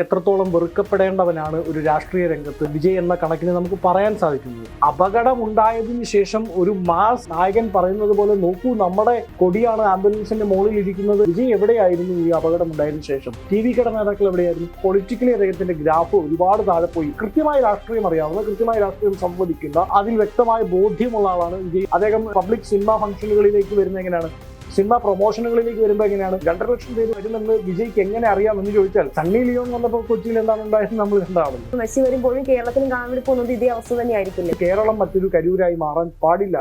എത്രത്തോളം വെറുക്കപ്പെടേണ്ടവനാണ് ഒരു രാഷ്ട്രീയ രംഗത്ത്? വിജയ് എന്ന കണക്കിന് നമുക്ക് പറയാൻ സാധിക്കുന്നത്. അപകടമുണ്ടായതിന് ശേഷം ഒരു മാസ് നായകൻ പറയുന്നത് പോലെ നോക്കൂ നമ്മുടെ കൊടിയാണ് ആംബുലൻസിന്റെ മുകളിൽ ഇരിക്കുന്നത്. വിജയ് എവിടെയായിരുന്നു ഈ അപകടം ഉണ്ടായതിനു ശേഷം? ടി വി കട നേതാക്കൾ എവിടെയായിരുന്നു? പൊളിറ്റിക്കലി അദ്ദേഹത്തിന്റെ ഗ്രാഫ് ഒരുപാട് താഴെ പോയി. കൃത്യമായ രാഷ്ട്രീയം അറിയാവുന്ന കൃത്യമായ രാഷ്ട്രീയം സംവദിക്കുന്ന അതിൽ വ്യക്തമായ ബോധ്യമുള്ള ആളാണ് വിജയ്. അദ്ദേഹം പബ്ലിക് സിനിമ ഫംഗ്ഷനുകളിലേക്ക് വരുന്ന എങ്ങനെയാണ്? സിനിമ പ്രൊമോഷനുകളിലേക്ക് വരുമ്പോൾ എങ്ങനെയാണ്? രണ്ടര ലക്ഷം പേര് വരുമെന്ന് വിജയ്ക്ക് എങ്ങനെ അറിയാം എന്ന് ചോദിച്ചാൽ സണ്ണി ലിയോൺ വന്നപ്പോൾ കൊച്ചിയിൽ എന്താണ് ഉണ്ടായത് നമ്മൾ കണ്ടാണല്ലോ മെസ്സി വരുമ്പോഴും കേരളത്തിലും കാണാൻ പോകുന്നത് ഇതേ അവസ്ഥ തന്നെയായിരിക്കില്ല? കേരളം മറ്റൊരു കരൂരായി മാറാൻ പാടില്ല.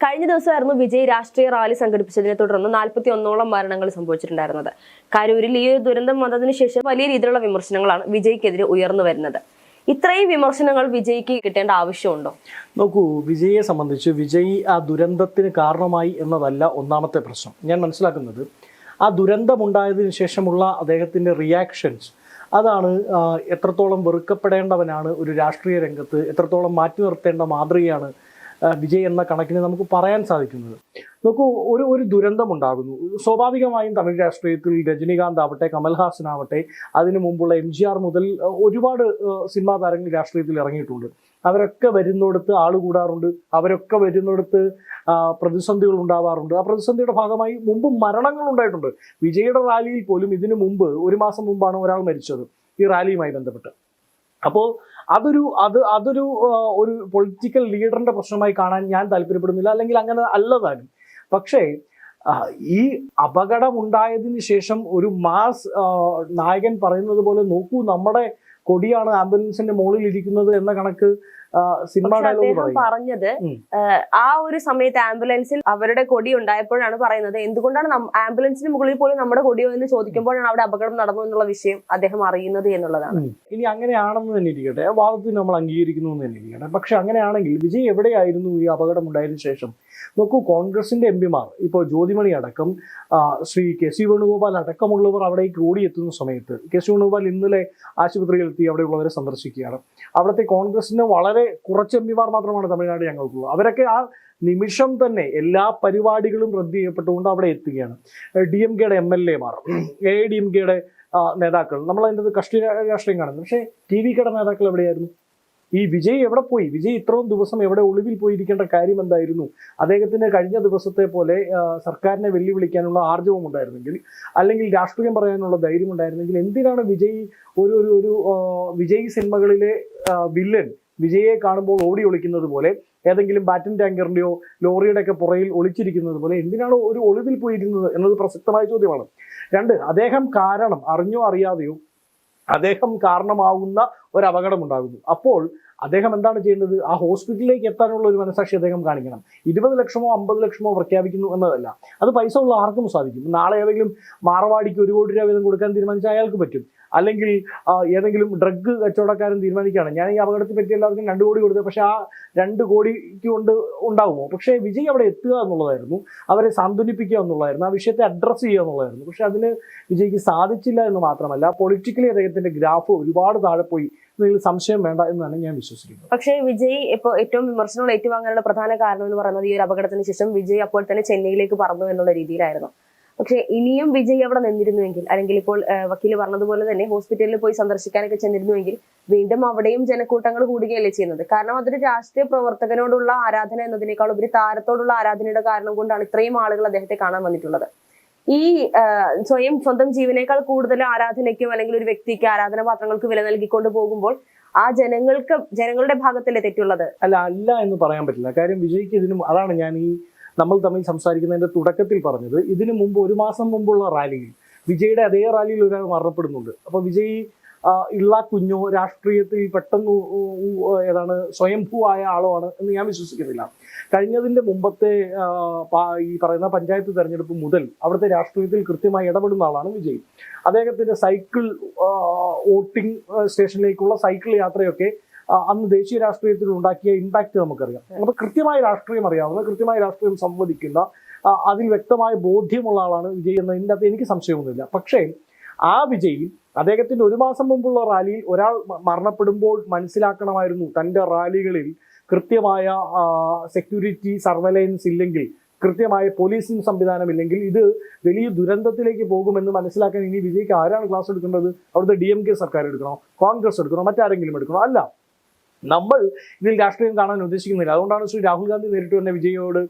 കഴിഞ്ഞ ദിവസമായിരുന്നു വിജയ് രാഷ്ട്രീയ റാലി സംഘടിപ്പിച്ചതിനെ തുടർന്ന് നാൽപ്പത്തി ഒന്നോളം മരണങ്ങൾ സംഭവിച്ചിട്ടുണ്ടായിരുന്നത്. കരൂരിൽ ഈ ഒരു ദുരന്തം വന്നതിന് ശേഷം വലിയ രീതിയിലുള്ള വിമർശനങ്ങളാണ് വിജയ്ക്കെതിരെ ഉയർന്നു വരുന്നത്. ഇത്രയും വിമർശനങ്ങൾ വിജയ്ക്ക് കിട്ടേണ്ട ആവശ്യമുണ്ടോ? നോക്കൂ വിജയെ സംബന്ധിച്ച് വിജയ് ആ ദുരന്തത്തിന് കാരണമായി എന്നതല്ല ഒന്നാമത്തെ പ്രശ്നം. ഞാൻ മനസ്സിലാക്കുന്നത് ആ ദുരന്തമുണ്ടായതിനു ശേഷമുള്ള അദ്ദേഹത്തിന്റെ റിയാക്ഷൻസ് അതാണ് എത്രത്തോളം വെറുക്കപ്പെടേണ്ടവനാണ് ഒരു രാഷ്ട്രീയ രംഗത്ത് എത്രത്തോളം മാറ്റി നിർത്തേണ്ട മാതൃകയാണ് വിജയ് എന്ന കണക്കിന് നമുക്ക് പറയാൻ സാധിക്കുന്നത്. നോക്കൂ ഒരു ഒരു ദുരന്തമുണ്ടാകുന്നു. സ്വാഭാവികമായും തമിഴ് രാഷ്ട്രീയത്തിൽ രജനീകാന്ത് ആവട്ടെ കമൽഹാസൻ ആവട്ടെ അതിനു മുമ്പുള്ള എം ജി ആർ മുതൽ ഒരുപാട് സിനിമാ താരങ്ങൾ രാഷ്ട്രീയത്തിൽ ഇറങ്ങിയിട്ടുണ്ട്. അവരൊക്കെ വരുന്നിടത്ത് ആൾ കൂടാറുണ്ട്. അവരൊക്കെ വരുന്നിടത്ത് പ്രതിസന്ധികൾ ഉണ്ടാവാറുണ്ട്. ആ പ്രതിസന്ധിയുടെ ഭാഗമായി മുമ്പ് മരണങ്ങൾ ഉണ്ടായിട്ടുണ്ട്. വിജയുടെ റാലിയിൽ പോലും ഇതിനു മുമ്പ് ഒരു മാസം മുമ്പാണ് ഒരാൾ മരിച്ചത് ഈ റാലിയുമായി ബന്ധപ്പെട്ട്. അപ്പോൾ അതൊരു അത് അതൊരു ഒരു പൊളിറ്റിക്കൽ ലീഡറിന്റെ പ്രശ്നമായി കാണാൻ ഞാൻ താല്പര്യപ്പെടുന്നില്ല. അല്ലെങ്കിൽ അങ്ങനെ അല്ലതാനും. പക്ഷേ ഈ അപകടം ഉണ്ടായതിനു ശേഷം ഒരു മാസ് നായകൻ പറയുന്നത് പോലെ നോക്കൂ നമ്മുടെ കൊടിയാണ് ആംബുലൻസിന്റെ മുകളിൽ ഇരിക്കുന്നത് എന്ന കണക്ക് സിനിമ അദ്ദേഹം പറഞ്ഞത് ആ ഒരു സമയത്ത് ആംബുലൻസിൽ അവരുടെ കൊടി ഉണ്ടായപ്പോഴാണ് പറയുന്നത്. എന്തുകൊണ്ടാണ് ആംബുലൻസിന് മുകളിൽ പോലും നമ്മുടെ കൊടിയോ എന്ന് ചോദിക്കുമ്പോഴാണ് അവിടെ അപകടം നടന്നു എന്നുള്ള വിഷയം അദ്ദേഹം അറിയുന്നത് എന്നുള്ളതാണ്. ഇനി അങ്ങനെയാണെന്ന് തന്നെ ഇരിക്കട്ടെ. വാദത്തിന് നമ്മൾ അംഗീകരിക്കുന്നു എന്ന് തന്നെ ഇരിക്കട്ടെ. പക്ഷെ അങ്ങനെയാണെങ്കിൽ വിജയ് എവിടെയായിരുന്നു ഈ അപകടം ഉണ്ടായതിനു ശേഷം? നോക്കൂ കോൺഗ്രസിന്റെ എം പിമാർ ഇപ്പോൾ ജ്യോതിമണി അടക്കം ശ്രീ കെ സി വേണുഗോപാൽ അടക്കമുള്ളവർ അവിടേക്ക് ഓടിയെത്തുന്ന സമയത്ത് കെ സി വേണുഗോപാൽ ഇന്നലെ ആശുപത്രിയിൽ എത്തി അവിടെയുള്ളവരെ സന്ദർശിക്കുകയാണ്. അവിടുത്തെ കോൺഗ്രസിന് വളരെ കുറച്ച് എം പിമാർ മാത്രമാണ് തമിഴ്നാട് ഞങ്ങൾക്കുള്ളത് അവരൊക്കെ ആ നിമിഷം തന്നെ എല്ലാ പരിപാടികളും റദ്ദ് ചെയ്യപ്പെട്ടുകൊണ്ട് അവിടെ എത്തുകയാണ്. ഡി എം കെയുടെ എം എൽ എമാർ എ ഡി എം കെയുടെ നേതാക്കൾ. നമ്മൾ അതിന്റെ കാണുന്നത് രാഷ്ട്രീയം കാണുന്നു. പക്ഷേ ടി വി കെയുടെ നേതാക്കൾ എവിടെയായിരുന്നു? ഈ വിജയ് എവിടെ പോയി? വിജയ് ഇത്രയും ദിവസം എവിടെ ഒളിവിൽ പോയിരിക്കേണ്ട കാര്യം എന്തായിരുന്നു? അദ്ദേഹത്തിന് കഴിഞ്ഞ ദിവസത്തെ പോലെ സർക്കാരിനെ വെല്ലുവിളിക്കാനുള്ള ആർജവം ഉണ്ടായിരുന്നെങ്കിൽ അല്ലെങ്കിൽ രാഷ്ട്രീയം പറയാനുള്ള ധൈര്യം ഉണ്ടായിരുന്നെങ്കിൽ എന്തിനാണ് വിജയ് ഒരു ഒരു ഒരു വിജയ് സിനിമകളിലെ വില്ലൻ വിജയെ കാണുമ്പോൾ ഓടി ഒളിക്കുന്നത് പോലെ ഏതെങ്കിലും ബാറ്റൻ ടാങ്കറിന്റെയോ ലോറിയുടെ ഒക്കെ പുറയിൽ ഒളിച്ചിരിക്കുന്നത് പോലെ എന്തിനാണ് ഒരു ഒളിവിൽ പോയിരുന്നത് എന്നത് പ്രസക്തമായ ചോദ്യമാണ്. രണ്ട് അദ്ദേഹം കാരണം അറിഞ്ഞോ അറിയാതെയോ അദ്ദേഹം കാരണമാകുന്ന ഒരു അപകടം ഉണ്ടാകുന്നു അപ്പോൾ അദ്ദേഹം എന്താണ് ചെയ്യേണ്ടത്? ആ ഹോസ്പിറ്റലിലേക്ക് എത്താനുള്ള ഒരു മനസാക്ഷി അദ്ദേഹം കാണിക്കണം. ഇരുപത് ലക്ഷമോ അമ്പത് ലക്ഷമോ പ്രഖ്യാപിക്കുന്നു എന്നതല്ല. അത് പൈസ ഉള്ള ആർക്കും സാധിക്കും. നാളെ ഏതെങ്കിലും മാറവാടിക്ക് ഒരു കോടി രൂപ വീതം കൊടുക്കാൻ തീരുമാനിച്ചാൽ അയാൾക്ക് പറ്റും. അല്ലെങ്കിൽ ഏതെങ്കിലും ഡ്രഗ് കച്ചവടക്കാരൻ തീരുമാനിക്കുകയാണ്. ഞാൻ ഈ അപകടത്തെ പറ്റി എല്ലാവർക്കും രണ്ട് കോടി കൊടുത്തത്. പക്ഷേ ആ രണ്ട് കോടിക്ക് കൊണ്ട് ഉണ്ടാകുമോ പക്ഷേ വിജയ് അവിടെ എത്തുക എന്നുള്ളതായിരുന്നു. അവരെ സാന്ത്വനിപ്പിക്കുക എന്നുള്ളതായിരുന്നു. ആ വിഷയത്തെ അഡ്രസ്സ് ചെയ്യുക എന്നുള്ളതായിരുന്നു. പക്ഷെ അതിന് വിജയ്ക്ക് സാധിച്ചില്ല എന്ന് മാത്രമല്ല പൊളിറ്റിക്കലി അദ്ദേഹത്തിന്റെ ഗ്രാഫ് ഒരുപാട് താഴെ പോയി. സംശയം വേണ്ട എന്നാണ് ഞാൻ വിശ്വസിക്കുന്നത് പക്ഷേ വിജയ് ഇപ്പോൾ ഏറ്റവും വിമർശനങ്ങൾ ഏറ്റുവാങ്ങാനുള്ള പ്രധാന കാരണം എന്ന് പറയുന്നത് ഈ ഒരു അപകടത്തിന് ശേഷം വിജയ് അപ്പോൾ തന്നെ ചെന്നൈയിലേക്ക് പറഞ്ഞു എന്നുള്ള രീതിയിലായിരുന്നു. പക്ഷേ ഇനിയും വിജയ് അവിടെ നിന്നിരുന്നുവെങ്കിൽ അല്ലെങ്കിൽ ഇപ്പോൾ വക്കീൽ പറഞ്ഞതുപോലെ തന്നെ ഹോസ്പിറ്റലിൽ പോയി സന്ദർശിക്കാനൊക്കെ ചെന്നിരുന്നുവെങ്കിൽ വീണ്ടും അവിടെയും ജനക്കൂട്ടങ്ങൾ കൂടുകയല്ലേ ചെയ്യുന്നത്? കാരണം അതൊരു രാഷ്ട്രീയ പ്രവർത്തകനോടുള്ള ആരാധന എന്നതിനേക്കാൾ ഒരു താരത്തോടുള്ള ആരാധനയുടെ കാരണം കൊണ്ടാണ് ഇത്രയും ആളുകൾ അദ്ദേഹത്തെ കാണാൻ വന്നിട്ടുള്ളത്. ഈ സ്വയം സ്വന്തം ജീവനേക്കാൾ കൂടുതൽ ആരാധനയ്ക്കും അല്ലെങ്കിൽ ഒരു വ്യക്തിക്ക് ആരാധന പാത്രങ്ങൾക്ക് വില നൽകിക്കൊണ്ട് പോകുമ്പോൾ ആ ജനങ്ങൾക്ക് ജനങ്ങളുടെ ഭാഗത്തല്ലേ തെറ്റുള്ളത്? അല്ല അല്ല എന്ന് പറയാൻ പറ്റില്ല. കാര്യം വിജയിക്ക് ഇതിനും അതാണ് ഞാൻ ഈ നമ്മൾ തമ്മിൽ സംസാരിക്കുന്നതിന്റെ തുടക്കത്തിൽ പറഞ്ഞത് ഇതിനു മുമ്പ് ഒരു മാസം മുമ്പുള്ള റാലിയിൽ വിജയുടെ അതേ റാലിയിൽ ഒരാൾ മരണപ്പെടുന്നുണ്ട്. അപ്പോൾ വിജയ് ഇള്ള കുഞ്ഞോ രാഷ്ട്രീയത്തിൽ പെട്ടെന്ന് ഏതാണ് സ്വയംഭൂവായ ആളോ ആണ് എന്ന് ഞാൻ വിശ്വസിക്കുന്നില്ല. കഴിഞ്ഞതിന്റെ മുമ്പത്തെ ഈ പറയുന്ന പഞ്ചായത്ത് തെരഞ്ഞെടുപ്പ് മുതൽ അവിടുത്തെ രാഷ്ട്രീയത്തിൽ കൃത്യമായി ഇടപെടുന്ന ആളാണ് വിജയ്. അദ്ദേഹത്തിന്റെ സൈക്കിൾ വോട്ടിംഗ് സ്റ്റേഷനിലേക്കുള്ള സൈക്കിൾ യാത്രയൊക്കെ അന്ന് ദേശീയ രാഷ്ട്രീയത്തിൽ ഉണ്ടാക്കിയ ഇമ്പാക്റ്റ് നമുക്കറിയാം. അപ്പൊ കൃത്യമായ രാഷ്ട്രീയം അറിയാവുന്ന കൃത്യമായ രാഷ്ട്രീയം സംവദിക്കുന്ന അതിൽ വ്യക്തമായ ബോധ്യമുള്ള ആളാണ് വിജയ് എന്ന അകത്ത് എനിക്ക് സംശയമൊന്നുമില്ല. പക്ഷേ ആ വിജയ് അദ്ദേഹത്തിന്റെ ഒരു മാസം മുമ്പുള്ള റാലിയിൽ ഒരാൾ മരണപ്പെടുമ്പോൾ മനസ്സിലാക്കണമായിരുന്നു തന്റെ റാലികളിൽ കൃത്യമായ സെക്യൂരിറ്റി സർവൈലൻസ് ഇല്ലെങ്കിൽ കൃത്യമായ പോലീസിംഗ് സംവിധാനം ഇല്ലെങ്കിൽ ഇത് വലിയ ദുരന്തത്തിലേക്ക് പോകുമെന്ന് മനസ്സിലാക്കാൻ ഇനി വിജയ്ക്ക് ആരാണ് ക്ലാസ് എടുക്കേണ്ടത്? അവിടുത്തെ ഡി എം കെ സർക്കാർ എടുക്കണോ? കോൺഗ്രസ് എടുക്കണോ? മറ്റാരെങ്കിലും എടുക്കണോ? അല്ല. നമ്മൾ ഇതിൽ രാഷ്ട്രീയം കാണാൻ ഉദ്ദേശിക്കുന്നില്ല. അതുകൊണ്ടാണ് ശ്രീ രാഹുൽ ഗാന്ധി നേരിട്ട് തന്നെ വിജയോട്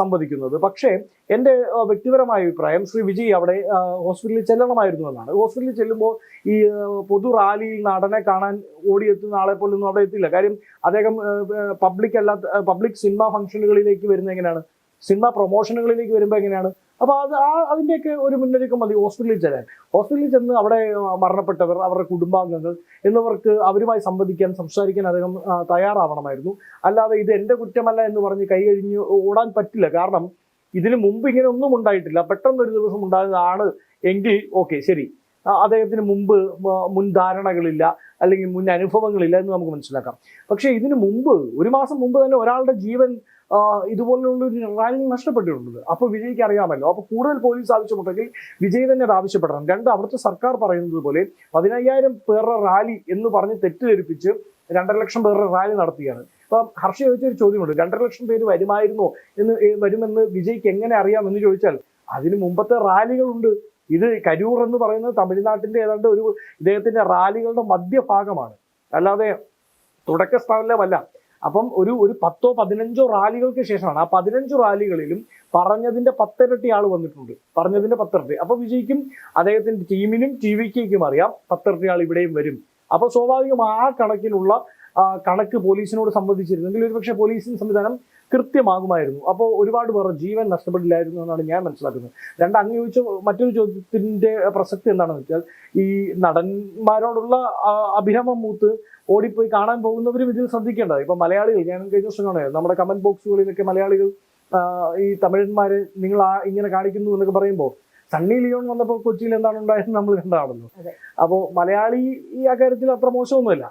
സംവദിക്കുന്നത്. പക്ഷേ എന്റെ വ്യക്തിപരമായ അഭിപ്രായം ശ്രീ വിജയ് അവിടെ ഹോസ്പിറ്റലിൽ ചെല്ലണമായിരുന്നു എന്നാണ്. ഹോസ്പിറ്റലിൽ ചെല്ലുമ്പോൾ ഈ പൊതു റാലിയിൽ നടനെ കാണാൻ ഓടിയെത്തുന്ന ആളെ പോലൊന്നും അവിടെ എത്തില്ല കാര്യം അദ്ദേഹം പബ്ലിക് അല്ലാത്ത പബ്ലിക് സിനിമ ഫംഗ്ഷനുകളിലേക്ക് വരുന്ന എങ്ങനെയാണ്? സിനിമ പ്രൊമോഷനുകളിലേക്ക് വരുമ്പോൾ എങ്ങനെയാണ്? അപ്പോൾ അത് ആ അതിന്റെയൊക്കെ ഒരു മുന്നൊരുക്കം മതി. ഹോസ്പിറ്റലിൽ ചെല്ലാൻ. ഹോസ്പിറ്റലിൽ ചെന്ന് അവിടെ മരണപ്പെട്ടവർ അവരുടെ കുടുംബാംഗങ്ങൾ എന്നിവർക്ക് അവരുമായി സംവദിക്കാൻ സംസാരിക്കാൻ അദ്ദേഹം തയ്യാറാവണമായിരുന്നു. അല്ലാതെ ഇത് എന്റെ കുറ്റമല്ല എന്ന് പറഞ്ഞ് കൈ കഴിഞ്ഞ് ഓടാൻ പറ്റില്ല. കാരണം ഇതിനു മുമ്പ് ഇങ്ങനെ ഒന്നും ഉണ്ടായിട്ടില്ല. പെട്ടെന്ന് ഒരു ദിവസം ഉണ്ടായതാണ് എങ്കിൽ ഓക്കെ ശരി. അദ്ദേഹത്തിന് മുമ്പ് മ- മുൻ ധാരണകളില്ല അല്ലെങ്കിൽ മുൻ അനുഭവങ്ങളില്ല എന്ന് നമുക്ക് മനസ്സിലാക്കാം. പക്ഷേ ഇതിനു മുമ്പ് ഒരു മാസം മുമ്പ് തന്നെ ഒരാളുടെ ജീവൻ ഇതുപോലുള്ള ഒരു റാങ്കിങ് നഷ്ടപ്പെട്ടിട്ടുണ്ട്. അപ്പോൾ വിജയ്ക്ക് അറിയാമല്ലോ. അപ്പോൾ കൂടുതൽ പോലീസ് ആവശ്യപ്പെട്ടെങ്കിൽ വിജയ് തന്നെ അത് ആവശ്യപ്പെടണം. രണ്ട് അവിടുത്തെ സർക്കാർ പറയുന്നത് പോലെ പതിനയ്യായിരം പേരുടെ റാലി എന്ന് പറഞ്ഞ് തെറ്റിദ്ധരിപ്പിച്ച് രണ്ടര ലക്ഷം പേരുടെ റാലി നടത്തുകയാണ് അപ്പം ഹർഷ ചോദിച്ചൊരു ചോദ്യമുണ്ട്. രണ്ടര ലക്ഷം പേര് വരുമായിരുന്നോ? എന്ന് വരുമെന്ന് വിജയ്ക്ക് എങ്ങനെ അറിയാം എന്ന് ചോദിച്ചാൽ അതിന് മുമ്പത്തെ റാലികളുണ്ട്. ഇത് കരൂർ എന്ന് പറയുന്നത് തമിഴ്നാട്ടിന്റെ ഏതാണ്ട് ഒരു ഇദ്ദേഹത്തിന്റെ റാലികളുടെ മധ്യഭാഗമാണ്. അല്ലാതെ തുടക്ക സ്ഥാനമല്ല അപ്പം ഒരു ഒരു പത്തോ പതിനഞ്ചോ റാലികൾക്ക് ശേഷമാണ് ആ പതിനഞ്ച് റാലികളിലും പറഞ്ഞതിന്റെ പത്തിരട്ടി ആൾ വന്നിട്ടുണ്ട്. പറഞ്ഞതിന്റെ പത്തിരട്ടി. അപ്പൊ വിജയിക്കും അദ്ദേഹത്തിന്റെ ടീമിനും ടി വിക്കും അറിയാം പത്തിരട്ടി ആൾ ഇവിടെയും വരും. അപ്പൊ സ്വാഭാവികം ആ കണക്കിനുള്ള ആ, കണക്ക് പോലീസിനോട് സംബന്ധിച്ചിരുന്നെങ്കിൽ ഒരുപക്ഷെ പോലീസിന് സംവിധാനം കൃത്യമാകുമായിരുന്നു. അപ്പോൾ ഒരുപാട് പേർ ജീവൻ നഷ്ടപ്പെട്ടില്ലായിരുന്നു എന്നാണ് ഞാൻ മനസ്സിലാക്കുന്നത്. രണ്ട് അങ്ങ് ചോദിച്ച മറ്റൊരു ചോദ്യത്തിന്റെ പ്രസക്തി എന്താണെന്ന് വെച്ചാൽ ഈ നടന്മാരോടുള്ള അഭിരമം മൂത്ത് ഓടിപ്പോയി കാണാൻ പോകുന്നവരും ഇതിൽ ശ്രദ്ധിക്കേണ്ടത് ഇപ്പോൾ മലയാളികൾ ഞാൻ കഴിഞ്ഞ ദിവസം കാണുന്നത് നമ്മുടെ കമന്റ് ബോക്സുകളിലൊക്കെ മലയാളികൾ ഈ തമിഴന്മാരെ നിങ്ങൾ ആ ഇങ്ങനെ കാണിക്കുന്നു എന്നൊക്കെ പറയുമ്പോൾ സണ്ണി ലിയോൺ വന്നപ്പോൾ കൊച്ചിയിൽ എന്താണ് ഉണ്ടായതെന്ന് നമ്മൾ കണ്ടാണല്ലോ. അപ്പോൾ മലയാളി ഈ ആ കാര്യത്തിൽ അത്ര മോശമൊന്നുമില്ല.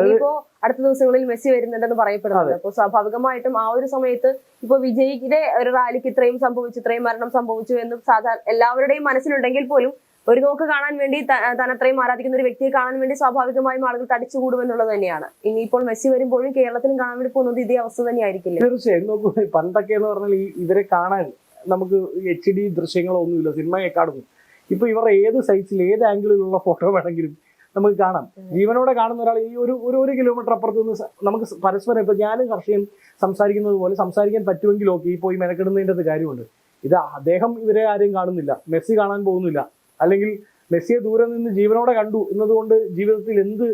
ഇനിയിപ്പോ അടുത്ത ദിവസങ്ങളിൽ മെസ്സി വരുന്നുണ്ടെന്ന് പറയപ്പെടുന്നുണ്ട്. അപ്പോൾ സ്വാഭാവികമായിട്ടും ആ ഒരു സമയത്ത് ഇപ്പൊ വിജയിയുടെ ഒരു റാലിക്ക് ഇത്രയും സംഭവിച്ചു ഇത്രയും മരണം സംഭവിച്ചു എന്ന് സാധാരണ എല്ലാവരുടെയും മനസ്സിലുണ്ടെങ്കിൽ പോലും ഒരു നോക്ക് കാണാൻ വേണ്ടി തനത്രയും ആരാധിക്കുന്ന ഒരു വ്യക്തിയെ കാണാൻ വേണ്ടി സ്വാഭാവികമായും ആളുകൾ തടിച്ചുകൂടുമെന്നുള്ളത് തന്നെയാണ്. ഇനിയിപ്പോൾ മെസ്സി വരുമ്പോഴും കേരളത്തിലും കാണാൻ വേണ്ടി പോകുന്നത് ഇതേ അവസ്ഥ തന്നെയായിരിക്കില്ലേ? തീർച്ചയായും. നോക്കൂ പണ്ടൊക്കെ എന്ന് പറഞ്ഞാൽ ഇവരെ കാണാൻ നമുക്ക് എച്ച് ഡി ദൃശ്യങ്ങളോ ഒന്നുമില്ല സിനിമയെ കാണുന്നു ഇപ്പൊ ഇവർ ഏത് സൈസിൽ ഏത് ആംഗിളിലുള്ള ഫോട്ടോ വേണമെങ്കിലും നമുക്ക് കാണാം. ജീവനോടെ കാണുന്ന ഒരാൾ ഈ ഒരു ഒരു ഒരു കിലോമീറ്റർ അപ്പുറത്ത് നിന്ന് നമുക്ക് പരസ്പരം ഇപ്പൊ ഞാനും കർഷകൻ സംസാരിക്കുന്നത് പോലെ സംസാരിക്കാൻ പറ്റുമെങ്കിൽ ഓക്കെ ഈ പോയി മെനക്കെടുന്നതിന്റെ അത് കാര്യമുണ്ട്. ഇത് അദ്ദേഹം ഇവരെ ആരെയും കാണുന്നില്ല. മെസ്സി കാണാൻ പോകുന്നില്ല. അല്ലെങ്കിൽ മെസ്സിയെ ദൂരെ നിന്ന് ജീവനോടെ കണ്ടു എന്നതുകൊണ്ട് ജീവിതത്തിൽ എന്ത്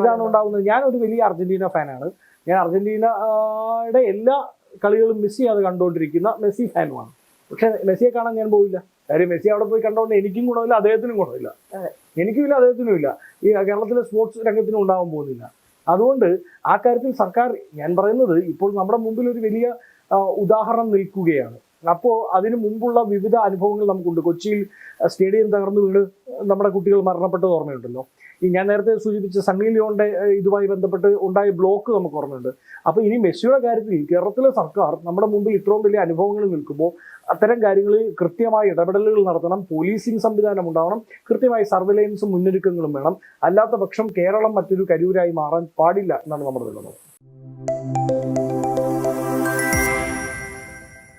ഇതാണ് ഉണ്ടാകുന്നത്? ഞാൻ ഒരു വലിയ അർജന്റീന ഫാനാണ്. ഞാൻ അർജന്റീനയുടെ എല്ലാ കളികളും മെസ്സി ചെയ്യാതെ കണ്ടുകൊണ്ടിരിക്കുന്ന മെസ്സി ഫാനുമാണ്. പക്ഷെ മെസ്സിയെ കാണാൻ ഞാൻ പോയില്ല കാര്യം മെസ്സി അവിടെ പോയി കണ്ടോണ്ട് എനിക്കും ഗുണമില്ല അദ്ദേഹത്തിനും ഗുണമില്ല. എനിക്കും ഇല്ല അദ്ദേഹത്തിനും ഇല്ല. ഈ കേരളത്തിലെ സ്പോർട്സ് രംഗത്തിനും ഉണ്ടാവാൻ പോകുന്നില്ല. അതുകൊണ്ട് ആ കാര്യത്തിൽ സർക്കാർ ഞാൻ പറയുന്നത് ഇപ്പോൾ നമ്മുടെ മുമ്പിൽ ഒരു വലിയ ഉദാഹരണം നിൽക്കുകയാണ്. അപ്പോൾ അതിനു മുമ്പുള്ള വിവിധ അനുഭവങ്ങൾ നമുക്കുണ്ട്. കൊച്ചിയിൽ സ്റ്റേഡിയം തകർന്നു വീണ് നമ്മുടെ കുട്ടികൾ മരണപ്പെട്ടത് ഓർമ്മയുണ്ടല്ലോ. ഈ ഞാൻ നേരത്തെ സൂചിപ്പിച്ച സണ്ണി ലിയോണിന്റെ ഇതുമായി ബന്ധപ്പെട്ട് ഉണ്ടായ ബ്ലോക്ക് നമുക്ക് ഓർമ്മയുണ്ട്. അപ്പോൾ ഇനി മെസ്സിയുടെ കാര്യത്തിൽ കേരളത്തിലെ സർക്കാർ നമ്മുടെ മുമ്പിൽ ഇത്രയും വലിയ അനുഭവങ്ങൾ നിൽക്കുമ്പോൾ അത്തരം കാര്യങ്ങളിൽ കൃത്യമായ ഇടപെടലുകൾ നടത്തണം പോലീസിംഗ് സംവിധാനം ഉണ്ടാവണം കൃത്യമായ സർവൈലൻസും മുന്നൊരുക്കങ്ങളും വേണം. അല്ലാത്ത പക്ഷം കേരളം മറ്റൊരു കരൂരായി മാറാൻ പാടില്ല എന്നാണ് നമ്മുടെ നിലപാട്